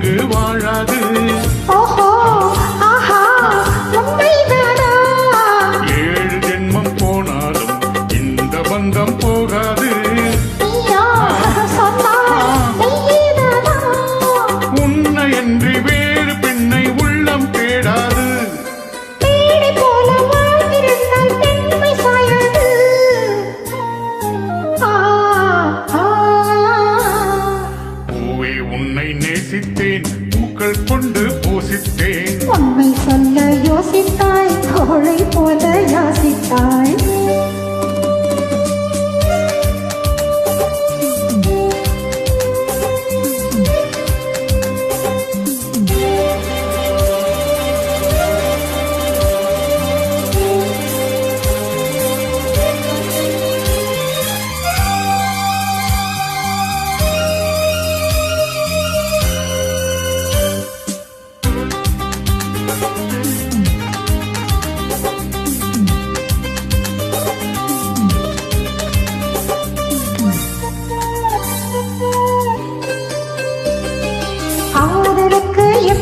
இங்கு வாழாது. ஏழு ஜென்மம் போனாலும் இந்த பந்தம் ฉันเยโยสิตายขอรีบปวดแต่ยาสิตาย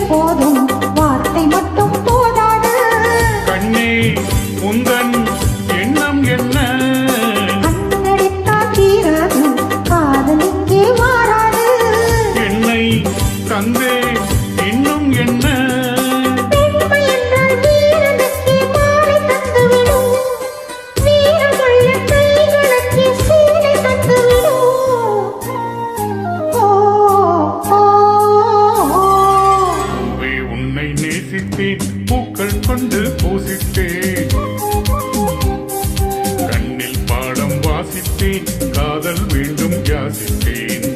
போதும் வார்த்தை மட்டும் போதாது. கண்ணே உந்தன் எண்ணம் என்ன? நேசித்தேன் பூக்கள் கொண்டு பூசித்தேன். கண்ணில் பாடம் வாசித்தேன் காதல் வேண்டும் யாசித்தேன்.